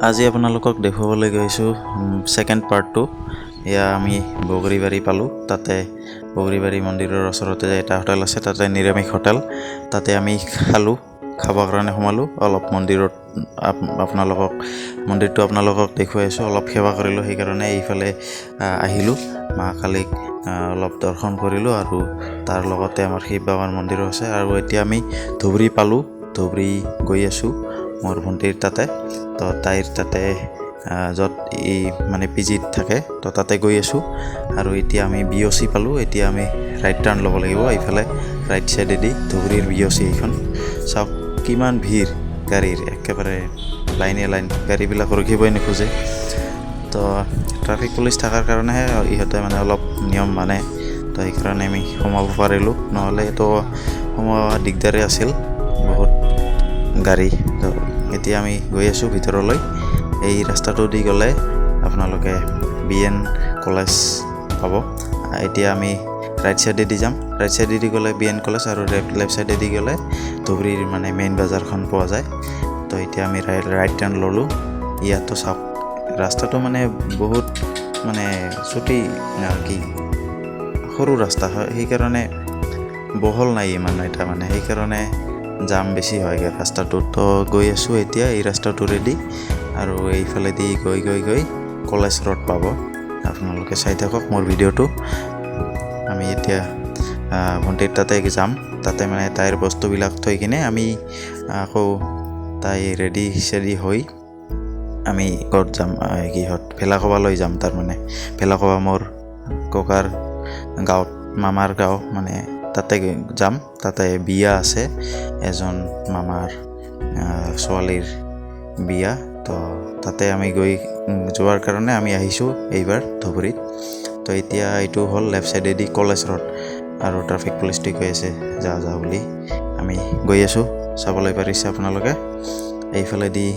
আজি আপোনালোকক দেখুৱাবলৈ গৈছোঁ ছেকেণ্ড পাৰ্টটো এয়া আমি বগৰীবাৰী পালোঁ তাতে বগৰীবাৰী মন্দিৰৰ ওচৰতে এটা হোটেল আছে তাতে নিৰামিষ হোটেল। তাতে আমি খালোঁ খাবৰ কাৰণে সোমালোঁ অলপ মন্দিৰত আপ- আপোনালোকক মন্দিৰটো আপোনালোকক দেখুৱাই আছোঁ অলপ সেৱা কৰিলোঁ সেইকাৰণে এইফালে আহ, আহিলোঁ। মা কালীক অলপ দৰ্শন কৰিলোঁ আৰু তাৰ লগতে আমাৰ শিৱ বাবাৰ মন্দিৰো আছে। আৰু এতিয়া আমি ধুবুৰী পালোঁ ধুবুৰী গৈ আছোঁ। মোৰ ভণ্টিৰ তাতে। তো তাইৰ তাতে য'ত ই মানে পি জিত থাকে, তো তাতে গৈ আছোঁ। আৰু এতিয়া আমি বি অ' চি পালোঁ, এতিয়া আমি ৰাইট টাৰ্ণ ল'ব লাগিব। এইফালে ৰাইট ছাইডেদি ধুবুৰীৰ বি অ' চি এইখন। চাওক, কিমান ভিৰ গাড়ীৰ, একেবাৰে লাইনে লাইন। গাড়ীবিলাক ৰখিবই নোখোজে। তো ট্ৰাফিক পুলিচ থকাৰ কাৰণেহে ইহঁতে মানে অলপ নিয়ম মানে। তো সেইকাৰণে আমি সোমাব পাৰিলোঁ। নহ'লেতো সোমোৱা দিগদাৰে আছিল, বহুত গাড়ী। তো এতিয়া আমি গৈ আছোঁ ভিতৰলৈ, এই ৰাস্তাটো দি গ'লে আপোনালোকে বি এন কলেজ পাব। এতিয়া আমি ৰাইট ছাইডেদি যাম। ৰাইট ছাইডেদি গ'লে বি এন কলেজ আৰু লেফ্ট ছাইডেদি গ'লে ধুবুৰীৰ মানে মেইন বজাৰখন পোৱা যায়। তো এতিয়া আমি ৰাইট টাৰ্ণ ল'লোঁ। ইয়াতো চাওক, ৰাস্তাটো মানে বহুত মানে চুটি কি, সৰু ৰাস্তা হয়। সেইকাৰণে বহল নাই ইমান এটা মানে। সেইকাৰণে জাম বেছি হয়গৈ ৰাস্তাটোত গৈ আছোঁ এতিয়া এই ৰাস্তাটোৰেদি। আৰু এইফালেদি গৈ গৈ গৈ কলেজ ৰোড পাব। আপোনালোকে চাই থাকক মোৰ ভিডিঅ'টো। আমি এতিয়া ভণ্টিৰ তাতে যাম। তাতে মানে তাইৰ বস্তুবিলাক থৈ কিনে আমি আকৌ তাই ৰেডি চেডি হৈ আমি ক'ত যাম কিহত ভেলাকবালৈ যাম তাৰমানে। ভেলাকবা মোৰ ককাৰ গাঁৱত মামাৰ গাঁও মানে তাতে যাম, তাতে বিয়া আছে, এজন মামাৰ ছোৱালীৰ বিয়া। তো তাতে আমি গৈ যোৱাৰ কাৰণে আমি আহিছোঁ এইবাৰ ধুবুৰীত। তো এতিয়া এইটো হ'ল লেফ্ট ছাইডেদি কলেজ ৰোড আৰু ট্ৰাফিক পুলিচটোৱে কৈ আছে, যা যা বুলি আমি গৈ আছোঁ। চাবলৈ পাৰিছে আপোনালোকে? এইফালেদি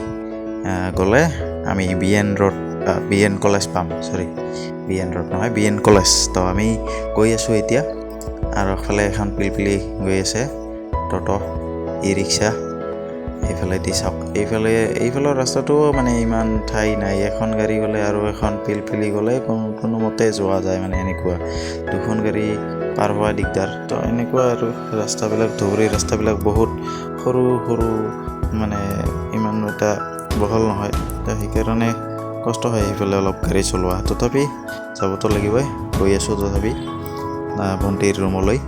গ'লে আমি B N road B N college পাম চৰি বি এন ৰোড নহয় বি এন কলেজ তো আমি গৈ আছোঁ এতিয়া। আৰু এফালে এখন পিলপিলি গৈ আছে ট'ট' ই ৰিক্সা এইফালেদি চাওক। এইফালে এইফালৰ ৰাস্তাটো মানে ইমান ঠাই নাই। এখন গাড়ী গ'লে আৰু এখন পিলপিলি গ'লে কোনো কোনোমতে যোৱা যায় মানে এনেকুৱা। দুখন গাড়ী পাৰ হোৱা দিগদাৰ। তো এনেকুৱা আৰু ৰাস্তাবিলাক ধুবুৰী ৰাস্তাবিলাক বহুত সৰু সৰু মানে ইমান এটা বহল নহয়। তো সেইকাৰণে কষ্ট হয় সেইফালে অলপ গাড়ী চলোৱা। তথাপি যাবতো লাগিবই গৈ আছোঁ তথাপি। ভণ্টিৰ ৰুমলৈ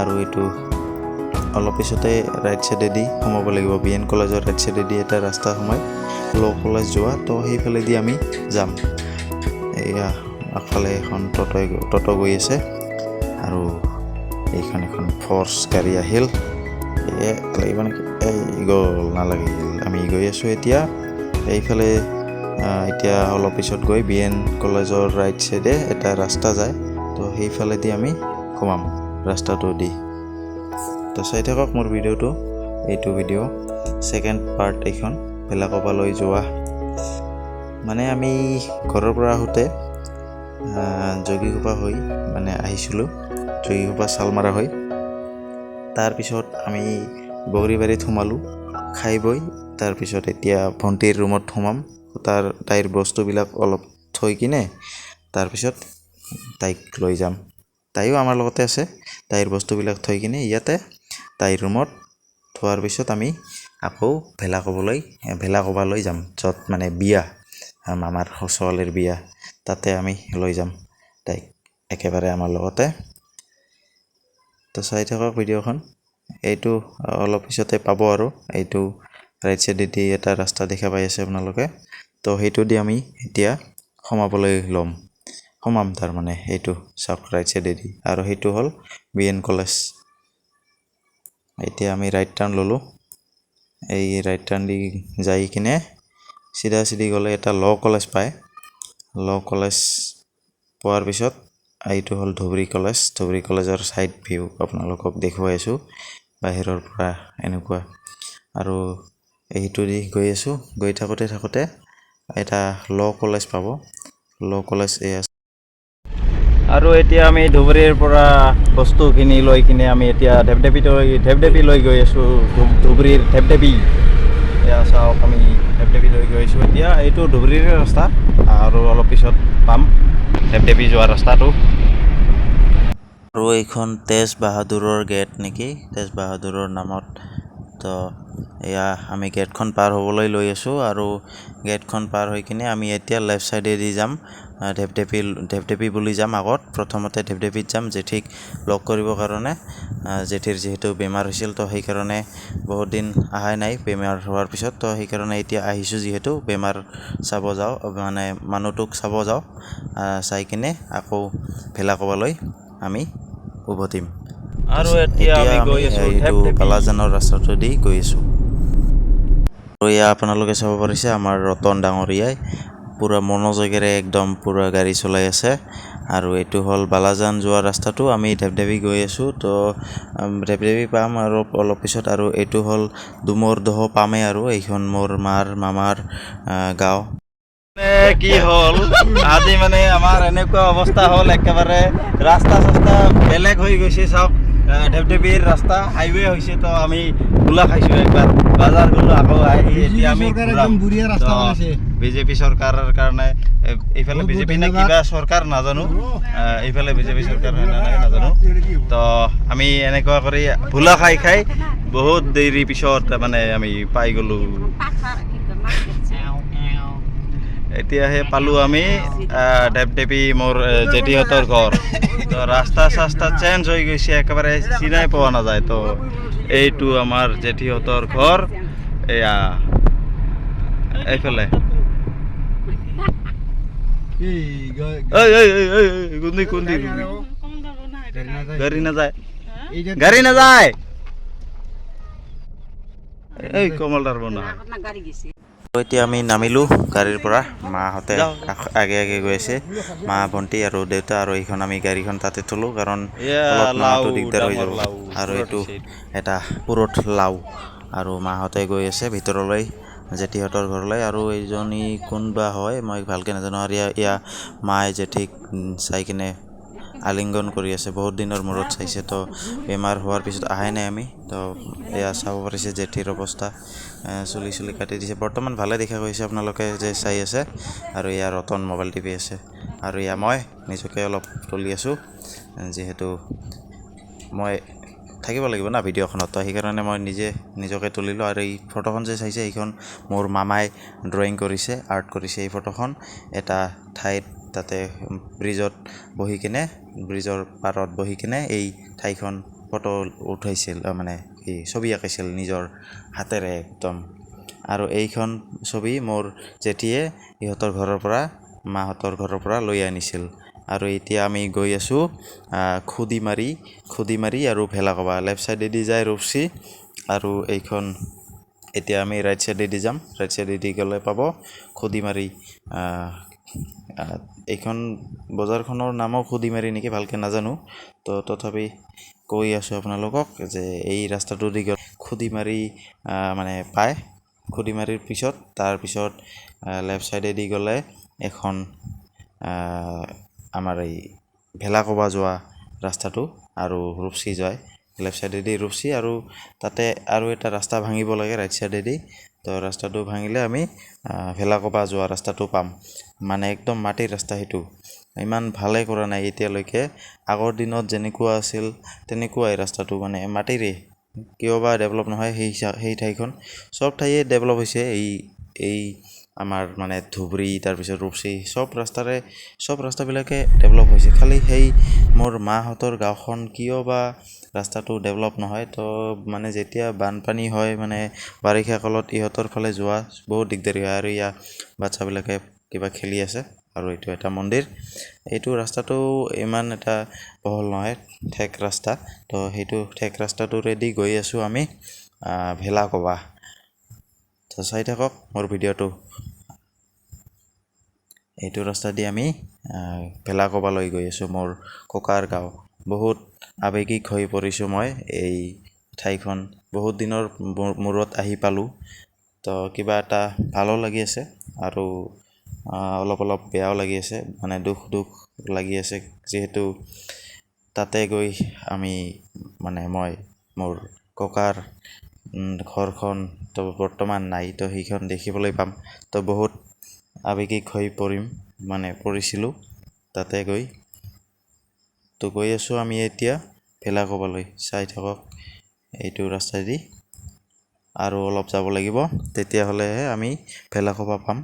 আৰু এইটো অলপ পিছতে ৰাইট ছাইডেদি সোমাব লাগিব। বি এন কলেজৰ ৰাইট ছাইডেদি এটা ৰাস্তা সোমাই ল' কলেজ যোৱা, তো সেইফালেদি আমি যাম। এয়া আগফালে এখন ট'টই ট'ট গৈ আছে। আৰু এইখন এখন ফৰ্চ গাড়ী আহিল। লাগিব নেকি এই গ'ল নালাগিল আমি গৈ আছোঁ এতিয়া। এইফালে এতিয়া অলপ পিছত গৈ বি এন কলেজৰ ৰাইট ছাইডে এটা ৰাস্তা যায়। তো সেইফালেদি আমি সোমাম ৰাস্তাটো দি। তো চাই থাকক মোৰ ভিডিঅ'টো এইটো ভিডিঅ' ছেকেণ্ড পাৰ্ট এইখন ভেলাকবালৈ যোৱা। মানে আমি ঘৰৰ পৰা আহোঁতে আহ, যোগীঘোপা হৈ মানে আহিছিলোঁ। যোগীঘোপা চালমাৰা হৈ। তাৰপিছত আমি বগৰীবাৰীত সোমালোঁ খাই বৈ। তাৰপিছত এতিয়া ভণ্টিৰ ৰুমত সোমাম। তাৰ তাইৰ বস্তুবিলাক অলপ থৈ কিনে তাৰপিছত তাইক লৈ যাম। তাইও আমাৰ লগতে আছে। তাইৰ বস্তুবিলাক থৈ কিনে ইয়াতে তাইৰ ৰুমত থোৱাৰ পিছত আমি আকৌ ভেলা ক'বলৈ, ভেলা ক'বালৈ যাম, য'ত মানে বিয়া মামাৰ ছোৱালীৰ বিয়া, তাতে আমি লৈ যাম তাইক একেবাৰে আমাৰ লগতে। তো চাই থাকক ভিডিঅ'খন। এইটো অলপ পিছতে পাব আৰু। এইটো ৰাইট ছাইডেদি এটা ৰাস্তা দেখা পাই আছে আপোনালোকে। তো সেইটো দি আমি এতিয়া সোমাবলৈ ল'ম। সোমাম তাৰমানে এইটো চাওক ৰাইট ছাইডেদি আৰু সেইটো হ'ল বি এন কলেজ এতিয়া আমি ৰাইট টাৰ্ণ ল'লোঁ এই ৰাইট টাৰ্ণ দি যাই কিনে চিধা চিধি গ'লে এটা ল' কলেজ পায় ল' কলেজ পোৱাৰ পিছত এইটো হ'ল ধুবুৰী কলেজ ধুবুৰী কলেজৰ ছাইড ভিউ আপোনালোকক দেখুৱাই আছোঁ বাহিৰৰ পৰা এনেকুৱা আৰু এইটো দি গৈ আছোঁ গৈ থাকোঁতে থাকোঁতে এটা ল' কলেজ পাব ল' কলেজ এয়া আৰু এতিয়া আমি ধুবুৰীৰ পৰা বস্তুখিনি লৈ কিনে আমি এতিয়া ঢেপঢেপিলৈ ঢেপঢেপি লৈ গৈ আছোঁ ধুবুৰীৰ ঢেপঢেপি এয়া চাওক আমি ঢেপঢেপি লৈ গৈ আছোঁ এতিয়া এতিয়া এইটো ধুবুৰীৰে ৰাস্তা। আৰু অলপ পিছত পাম দেৱদেৱী যোৱা ৰাস্তাটো। আৰু এইখন তেজ বাহাদুৰৰ গেট নেকি? তেজ বাহাদুৰৰ নামত। তো এয়া আমি গেটখন পাৰ হ'বলৈ লৈ আছোঁ আৰু গেটখন পাৰ হৈ কিনে আমি এতিয়া লেফ্ট ছাইডেদি যাম। ঢেপঢেপী ঢেপঢেপী বুলি যাম আগত। প্ৰথমতে ঢেপঢেপীত যাম জেঠিক লগ কৰিবৰ কাৰণে। জেঠিৰ যিহেতু বেমাৰ হৈছিল তো সেইকাৰণে বহুত দিন অহাই নাই বেমাৰ হোৱাৰ পিছত। তো সেইকাৰণে এতিয়া আহিছোঁ যিহেতু বেমাৰ চাব যাওঁ মানে মানুহটোক চাব যাওঁ। চাই কিনে আকৌ ভেলা ক'বালৈ আমি উভতিম। আৰু এতিয়া আমি এইটো ঢেপঢেপী। বালাজানৰ ৰাস্তাটো দি গৈ আছোঁ। আৰু এয়া আপোনালোকে চাব পাৰিছে আমাৰ ৰতন ডাঙৰীয়াই পূৰা মনোযোগেৰে একদম পূৰা গাড়ী চলাই আছে। আৰু এইটো হ'ল বালাজান যোৱা ৰাস্তাটো। আমি ঢেপঢেপী গৈ আছোঁ। তো উম, পাম আৰু অলপ পিছত আৰু এইটো হ'ল ডুমৰ দহ পামেই আৰু। এইখন মোৰ মাৰ মামাৰ গাঁও। মানে কি হ'ল? আজি মানে আমাৰ এনেকুৱা অৱস্থা হ'ল। একেবাৰে ৰাস্তা চাস্তা বেলেগ হৈ গৈছে চাওক আহ, ঢেপঢেপীৰ ৰাস্তা হাইৱে হৈছে তো আমি গোলা খাইছোঁ একবাৰ। বাজাৰ গ'লোঁ আকৌ আহি এতিয়া আমি। বিজেপি চৰকাৰৰ কাৰণে এইফালে বিজেপি নে। কিবা চৰকাৰ নাজানো। এইফালে বিজেপি চৰকাৰ হয় নে নাই নাজানো। তো আমি এনেকুৱা কৰি ভোলা খাই খাই বহুত দেৰি পিছত মানে আমি পাই গ'লোঁ। এতিয়াহে পালোঁ আমি ঢেপঢেপী মোৰ জেঠিহঁতৰ ঘৰ। তো ৰাস্তা চাস্তা চেঞ্জ হৈ গৈছে একেবাৰে চিনাই পোৱা নাযায়। তো এইটো আমাৰ জেঠিহঁতৰ ঘৰ। এয়া এইফালে। কোনদি কোনদি গাড়ী নাযায় গাড়ী নাযায়। এই কমলদাৰ বনা তো এতিয়া আমি নামিলোঁ গাড়ীৰ পৰা। মাহঁতে আগে আগে গৈ আছে। মা ভণ্টি আৰু দেউতা আৰু এইখন আমি গাড়ীখন তাতে থলোঁ কাৰণ তলত দিগদাৰ হৈ যাব। আৰু এইটো এটা পুৰঠ লাও আৰু মাহঁতে গৈ আছে ভিতৰলৈ জেঠিহঁতৰ ঘৰলৈ। আৰু এইজনী কোনবা হয় মই ভালকৈ নাজানো। আৰু ইয়া মায়ে জেঠিক চাই কিনে আলিংগন কৰি আছে। বহুত দিনৰ মূৰত চাইছে। তো বেমাৰ হোৱাৰ পিছত আহাই নাই আমি। তো এয়া চাব পাৰিছে জেঠিৰ অৱস্থা। চুলি চুলি কাটি দিছে। বৰ্তমান ভালে দেখা গৈছে আপোনালোকে যে চাই আছে। আৰু এয়া ৰতন মোবাইল টিপি আছে। আৰু এয়া মই নিজকে অলপ তুলি আছোঁ যিহেতু মই থাকিব লাগিব না ভিডিঅ'খনত। তো সেইকাৰণে মই নিজে নিজকে তুলিলোঁ আৰু এই ফটোখন যে চাইছে, এইখন মোৰ মামাই ড্ৰয়িং কৰিছে আৰ্ট কৰিছে এই ফটোখন। এটা ঠাইত তাতে ব্ৰিজত বহি কিনে ব্ৰিজৰ পাৰত বহি কিনে এই ঠাইখন ফটো উঠাইছিল মানে এই ছবি আঁকিছিল নিজৰ হাতেৰে একদম। আৰু এইখন ছবি মোৰ জেঠিয়ে ইহঁতৰ ঘৰৰ পৰা, মাহঁতৰ ঘৰৰ পৰা লৈ আনিছিল। আৰু এতিয়া আমি গৈ আছোঁ খুদিমাৰি খুদিমাৰি আৰু ভেলাকবা। লেফ্ট ছাইডেদি যায় ৰূপচি আৰু এইখন, এতিয়া আমি ৰাইট ছাইডেদি যাম। ৰাইট ছাইডেদি গ'লে পাব খুদিমাৰি। এইখন বজাৰখনৰ নামো খুদিমাৰি নেকি ভালকৈ নাজানো। তো, তথাপি কৈ আছোঁ আপোনালোকক যে এই ৰাস্তাটো দি গ'লে খুদিমাৰি আহ, মানে পায় খুদিমাৰিৰ পিছত তাৰপিছত লেফ্ট ছাইডেদি গ'লে এখন আমাৰ এই ভেলাকবা যোৱা ৰাস্তাটো আৰু ৰূপচি যায়। লেফ্ট ছাইডেদি ৰূপচি আৰু তাতে আৰু এটা ৰাস্তা ভাঙিব লাগে ৰাইট ছাইডেদি তো ৰাস্তাটো ভাঙিলে আমি ভেলাকবা যোৱা ৰাস্তাটো পাম। মানে একদম মাটিৰ ৰাস্তা সেইটো। ইমান ভালে কৰা নাই এতিয়ালৈকে। আগৰ দিনত যেনেকুৱা আছিল তেনেকুৱাই ৰাস্তাটো মানে মাটিৰে। কিয় বা ডেভেলপ নহয় সেই সেই ঠাইখন। চব ঠাইয়ে ডেভেলপ হৈছে এই এই আমাৰ মানে ধুবুৰী তাৰপিছত ৰূপচি চব ৰাস্তাৰে চব ৰাস্তাবিলাকে ডেভেলপ হৈছে। খালি সেই মোৰ মাহঁতৰ গাঁওখন কিয় বা ৰাস্তাটো ডেভেলপ নহয় তো মানে যেতিয়া বানপানী হয় মানে বাৰিষা কালত ইহঁতৰ ফালে যোৱা বহুত দিগদাৰী হয় আৰু ইয়াৰ বাচ্ছাবিলাকে কিবা খেলি আছে। আৰু এইটো এটা মন্দিৰ। এইটো ৰাস্তাটো ইমান এটা বহল নহয় ঠেক ৰাস্তা। তো সেইটো ঠেক ৰাস্তাটোৰেদি গৈ আছোঁ আমি আহ, ভেলাকবা। তো চাই থাকক মোৰ ভিডিঅ'টো। এইটো ৰাস্তা দি আমি আহ, ভেলাকবালৈ গৈ আছোঁ মোৰ ককাৰ গাঁও। বহুত আৱেগিক হৈ পৰিছোঁ মই এই ঠাইখন। বহুত দিনৰ মূৰত আহি পালোঁ। তো কিবা এটা ভালো লাগি আছে আৰু অলপ অলপ বেয়াও লাগি আছে মানে দুখ দুখ লাগি আছে। যিহেতু তাতে গৈ আমি মানে মই মোৰ ককাৰ ঘৰখন তো বৰ্তমান নাই তো সেইখন দেখিবলৈ পাম। তো বহুত আৱেগিক হৈ পৰিম মানে পৰিছিলোঁ তাতে গৈ। তো গৈ আছোঁ আমি এতিয়া ভেলাঘবালৈ চাই থাকক এইটো ৰাস্তাইদি। আৰু অলপ যাব লাগিব তেতিয়াহ'লেহে আমি ভেলাঘবা পাম।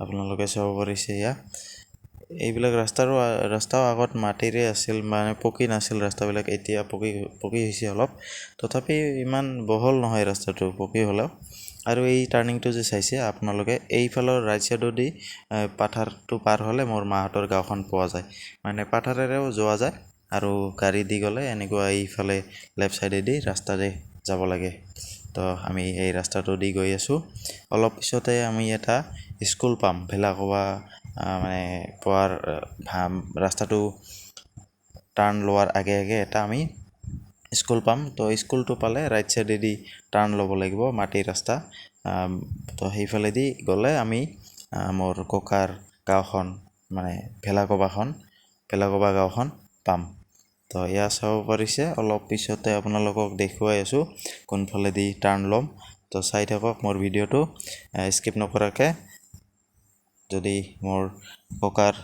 আপোনালোকে চাব পাৰিছে এয়া। এইবিলাক ৰাস্তাৰো ৰাস্তাও আগত মাটিৰে আছিল মানে পকী নাছিল ৰাস্তাবিলাক এতিয়া পকী পকী হৈছে অলপ। তথাপি ইমান বহল নহয় ৰাস্তাটো পকী হ'লেও। আৰু এই টাৰ্ণিংটো যে চাইছে আপোনালোকে এইফালৰ ৰাইট ছাইডেদি পাথাৰটো পাৰ হ'লে মোৰ মাহঁতৰ গাঁওখন পোৱা যায়। মানে পাথাৰেৰেও যোৱা যায় আৰু গাড়ী দি গ'লে এনেকুৱা এইফালে লেফ্ট ছাইডেদি ৰাস্তাৰে যাব লাগে। তো আমি এই ৰাস্তাটো দি গৈ আছোঁ। অলপ পিছতে আমি এটা স্কুল পাম, ভেলাকবা মানে পোৱাৰ ৰাস্তাটো টাৰ্ণ লোৱাৰ আগে আগে এটা আমি স্কুল পাম। তো স্কুলটো পালে ৰাইট ছাইডেদি টাৰ্ণ ল'ব লাগিব, মাটিৰ ৰাস্তা। তো সেইফালেদি গ'লে আমি মোৰ ককাৰ গাঁওখন মানে ভেলাকবাখন, ভেলাকবা গাঁওখন পাম। তো এয়া চাব পাৰিছে অলপ পিছতে আপোনালোকক দেখুৱাই আছোঁ কোনফালেদি টাৰ্ণ ল'ম। তো চাই থাকক মোৰ ভিডিঅ'টো স্কিপ নকৰাকৈ। যদি মোৰ ককাৰ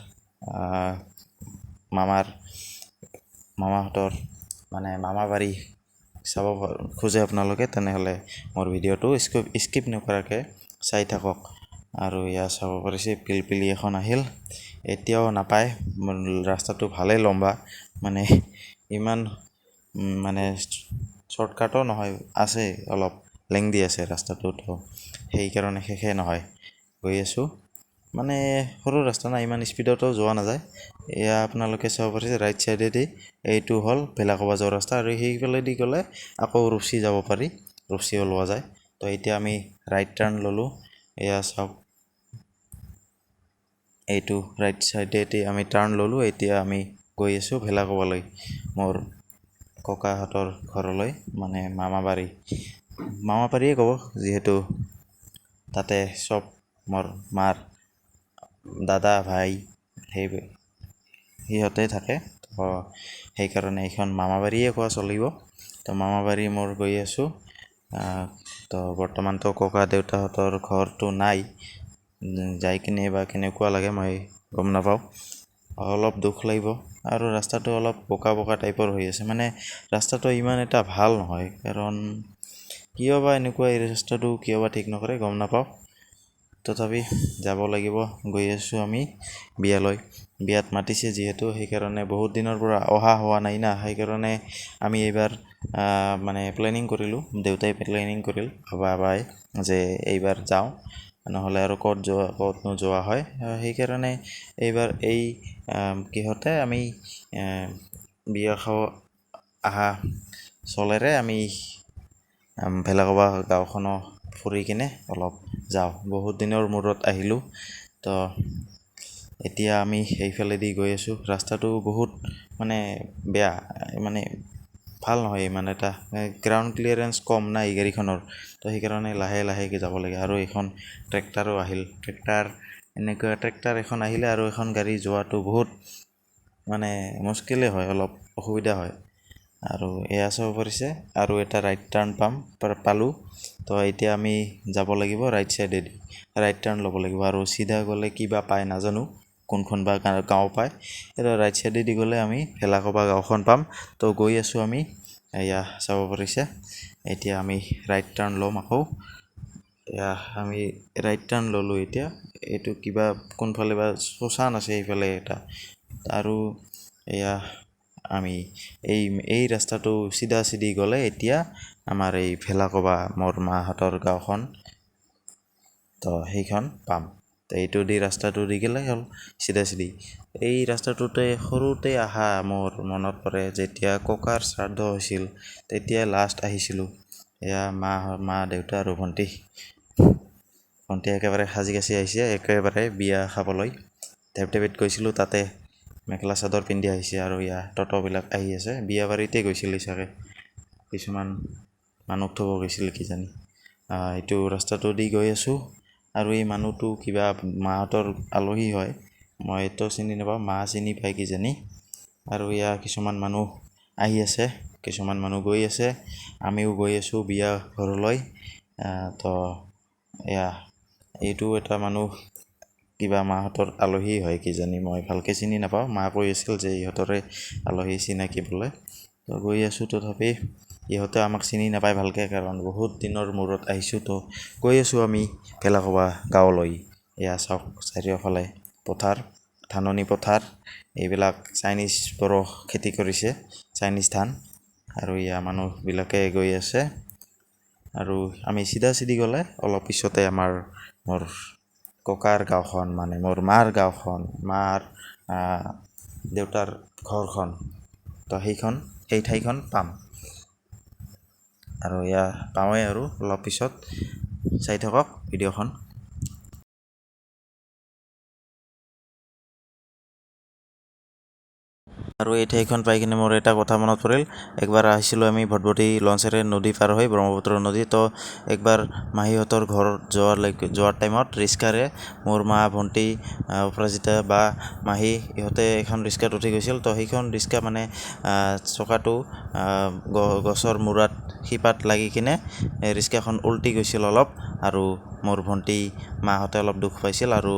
মামাৰ, মামাহঁতৰ মানে মামা বাৰী চাব খোজে আপোনালোকে, তেনেহ'লে মোৰ ভিডিঅ'টো স্কিপ স্কিপ নকৰাকৈ চাই থাকক। আৰু ইয়াত চাব পাৰিছে পিলপিলি এখন আহিল। এতিয়াও নাপায় ৰাস্তাটো ভালেই লম্বা। মানে ইমান মানে শ্বৰ্টকাটো নহয় আছে অলপ লেংদি আছে ৰাস্তাটো তো সেইকাৰণে শেষে নহয় গৈ আছোঁ। মানে সৰু ৰাস্তা না ইমান স্পীডতো যোৱা নাযায়। এয়া আপোনালোকে চাব পাৰিছে ৰাইট ছাইডেদি এইটো হ'ল ভেলাকবা যোৱা ৰাস্তা আৰু সেইফালেদি গ'লে আকৌ ৰূপচি যাব পাৰি ৰূপচি ওলোৱা যায়। তো এতিয়া আমি ৰাইট টাৰ্ণ ল'লোঁ এয়া চাওক। এইটো ৰাইট ছাইডেদি আমি টাৰ্ণ ল'লোঁ এতিয়া আমি গৈ আছোঁ ভেলাকবালৈ মোৰ ককাহঁতৰ ঘৰলৈ মানে মামাবাৰী। মামাবাৰীয়ে ক'ব যিহেতু তাতে চব মোৰ মাৰ দাদা ভাই সেই সিহঁতে থাকে। তো সেইকাৰণে এইখন মামাবাৰীয়ে কোৱা চলিব। তো মামাবাৰী মোৰ গৈ আছোঁ। তো বৰ্তমানতো ককা দেউতাহঁতৰ ঘৰটো নাই। যাই কিনে বা কেনেকুৱা লাগে মই গম নাপাওঁ। অলপ দুখ লাগিব। আৰু ৰাস্তাটো অলপ বোকা বোকা টাইপৰ হৈ আছে। মানে ৰাস্তাটো ইমান এটা ভালো নহয়, কাৰণ কিয় বা এনেকুৱা এই ৰাস্তাটো কিয় বা ঠিক নকৰে গম নাপাওঁ। তথাপি যাব লাগিব, গৈ আছোঁ আমি বিয়ালৈ। বিয়াত মাতিছে যিহেতু, সেইকাৰণে বহুত দিনৰ পৰা অহা হোৱা নাই না, সেইকাৰণে আমি এইবাৰ মানে প্লেনিং কৰিলোঁ, দেউতাই প্লেনিং কৰিল বাবাই যে এইবাৰ যাওঁ। নহ'লে আৰু ক'ত যোৱা ক'তনো যোৱা হয়। সেইকাৰণে এইবাৰ এই কিহতে আমি বিয়া খাব অহা চলেৰে আমি ভেলাকবা গাঁওখনো ফুৰি কিনে অলপ যাওঁ। বহুত দিনৰ মূৰত আহিলোঁ। তো এতিয়া আমি সেইফালেদি গৈ আছোঁ। ৰাস্তাটো বহুত মানে বেয়া মানে ভাল নহয় ইমান এটা গ্ৰাউণ্ড ক্লিয়াৰেঞ্চ কম না এই গাড়ীখনৰ। তো সেইকাৰণে লাহে লাহেকৈ যাব লাগে। আৰু এইখন ট্ৰেক্টাৰো আহিল। ট্ৰেক্টাৰ এনেকুৱা ট্ৰেক্টাৰ এখন আহিলে আৰু এখন গাড়ী যোৱাটো বহুত মানে মুস্কিলেই হয় অলপ অসুবিধা হয়। আৰু এয়া চাব পাৰিছে। আৰু এটা ৰাইট টাৰ্ণ পাম পালোঁ। তো এতিয়া আমি যাব লাগিব ৰাইট ছাইডেদি ৰাইট টাৰ্ণ ল'ব লাগিব। আৰু চিধা গ'লে কিবা পায় নাজানো। কোনখন বা গাঁও পায় এতিয়া ৰাইট ছাইডেদি গ'লে আমি ভেলাকবা গাঁওখন পাম। তো গৈ আছোঁ আমি, এয়া চাব পাৰিছে। এতিয়া আমি ৰাইট টাৰ্ণ ল'ম আকৌ। এয়া আমি ৰাইট টাৰ্ণ ল'লোঁ এতিয়া। এইটো কিবা কোনফালে বা শ্মশান আছে এইফালে এটা। আৰু এয়া আমি এই এই ৰাস্তাটো চিধা চিধি গ'লে এতিয়া আমাৰ এই ভেলাকবা মোৰ মাহঁতৰ গাঁওখন। তো সেইখন পাম। এইটো দি ৰাস্তাটো দি গ'লে হ'ল চিধা চিধি। এই ৰাস্তাটোতে সৰুতে অহা মোৰ মনত পৰে যেতিয়া ককাৰ শ্ৰাদ্ধ হৈছিল তেতিয়া লাষ্ট আহিছিলোঁ। এয়া মা মা দেউতা আৰু ভণ্টি। ভণ্টি একেবাৰে সাজি কাচি আহিছে একেবাৰে বিয়া খাবলৈ। ধেপধেপিত গৈছিলোঁ তাতে মেখেলা চাদৰ পিন্ধি আহিছে আৰু ইয়াৰ ট'টবিলাক আহি আছে। বিয়া বাৰীতে গৈছিল চাগে। কিছুমান মানুহ থ'ব গৈছিল কিজানি। এইটো ৰাস্তাটো দি গৈ আছোঁ। আৰু এই মানুহটো কিবা মাহঁতৰ আলহী হয়। মইতো চিনি নাপাওঁ মা চিনি পায় কিজানি। আৰু ইয়াৰ কিছুমান মানুহ আহি আছে কিছুমান মানুহ গৈ আছে। আমিও গৈ আছোঁ বিয়া ঘৰলৈ। তো এয়া এইটো এটা মানুহ কিবা মাহঁতৰ আলহী হয় কিজানি মই ভালকৈ চিনি নাপাওঁ। মা কৈ আছিল যে ইহঁতৰে আলহী চিনাকি বোলে। তো গৈ আছোঁ তথাপি। ইহঁতে আমাক চিনি নাপায় ভালকৈ কাৰণ বহুত দিনৰ মূৰত আহিছোঁ তো। গৈ আছোঁ আমি ভেলাকবা গাঁৱলৈ। এয়া চাওক চাৰিওফালে। পথাৰ ধাননি পথাৰ এইবিলাক চাইনিজ বড়ো খেতি কৰিছে চাইনিজ ধান। আৰু ইয়াৰ মানুহবিলাকে গৈ আছে। আৰু আমি চিধা চিধি গ'লে অলপ পিছতে আমাৰ মোৰ ককাৰ গাঁওখন মানে মোৰ মাৰ গাঁওখন মাৰ দেউতাৰ ঘৰখন। তো সেইখন সেই ঠাইখন পাম। আৰু এয়া পাওঁৱেই আৰু অলপ পিছত চাই থাকক ভিডিঅ'খন। আৰু এই ঠাইখন পাই কিনে মোৰ এটা কথা মনত পৰিল। একবাৰ আহিছিলোঁ আমি ভটভটি লঞ্চেৰে নদী পাৰ হৈ ব্ৰহ্মপুত্ৰ নদী তো একবাৰ মাহীহঁতৰ ঘৰত যোৱালৈকে যোৱাৰ টাইমত ৰিক্সাৰে মোৰ মা, ভণ্টি অপৰাজিতা বা মাহী, ইহঁতে এখন ৰিক্সাত উঠি গৈছিল। তো সেইখন ৰিক্সা মানে চকাটো গছৰ মূৰত শিপাত লাগি কিনে ৰিক্সাখন উল্টি গৈছিল অলপ। আৰু মোৰ ভণ্টি, মাহঁতে অলপ দুখ পাইছিল আৰু